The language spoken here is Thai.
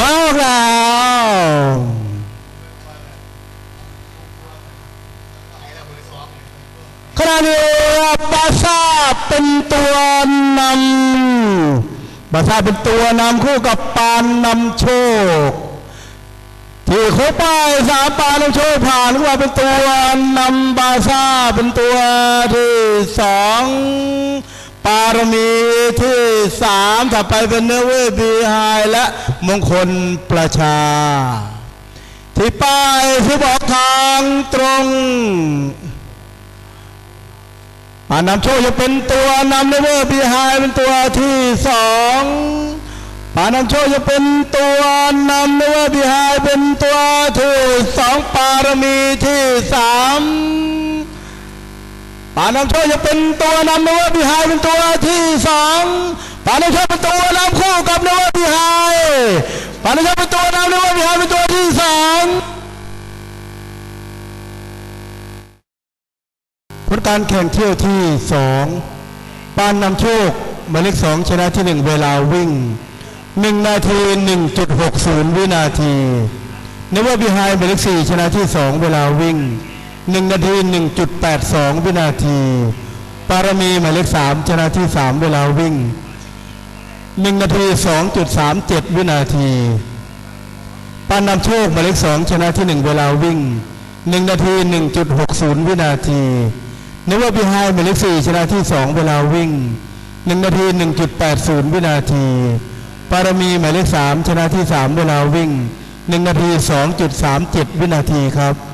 มาแล้วขณะนี้บาซาเป็นตัวนำบาซาเป็นตัวนำคู่กับปานนำโชค ที่โคป้ายสามปานนำโชคผ่านขึ้นมาเป็นตัวนำบาซาเป็นตัวที่สอง ปารมีที่สามถัดไปเป็นเนเวอร์บีไฮและมงคลประชา ที่ป้ายที่บอกทางตรงปานำโชคจะเป็นตัวนำเนเวอร์บีไฮเป็นตัวที่สองปานำโชคจะเป็นตัวนำเนเวอร์บีไฮเป็นตัวที่สองปารมีที่สาม ปานำโชคจะเป็นตัวนำนวอร์บีไฮเป็นตัวที่สองปานำโชคเป็นตัวนำคู่กับนวอร์บีไฮปานำโชคเป็นตัวนำนวอร์บีไฮเป็นตัวที่สองผลการแข่งเที่ยวที่สองปานนำโชคหมายเลขสองชนะที่หนึ่งเวลาวิ่งหนึ่งนาทีหนึ่งจุดหกศูนย์วินาทีนวอร์บีไฮหมายเลขสี่ชนะที่สองเวลาวิ่ง หนึ่งนาทีหนึ่งจุดแปดสองวินาที ปารมีหมายเลขสามชนะที่สามเวลาวิ่งหนึ่งนาทีสองจุดสามเจ็ดวินาทีปานนำโชคหมายเลขสองชนะที่หนึ่งเวลาวิ่งหนึ่งนาทีหนึ่งจุดหกศูนย์วินาทีเนวบิไฮหมายเลขสี่ชนะที่สองเวลาวิ่งหนึ่งนาทีหนึ่งจุดแปดศูนย์วินาที ปารมีหมายเลขสามชนะที่สามเวลาวิ่งหนึ่งนาทีสองจุดสามเจ็ดวินาทีครับ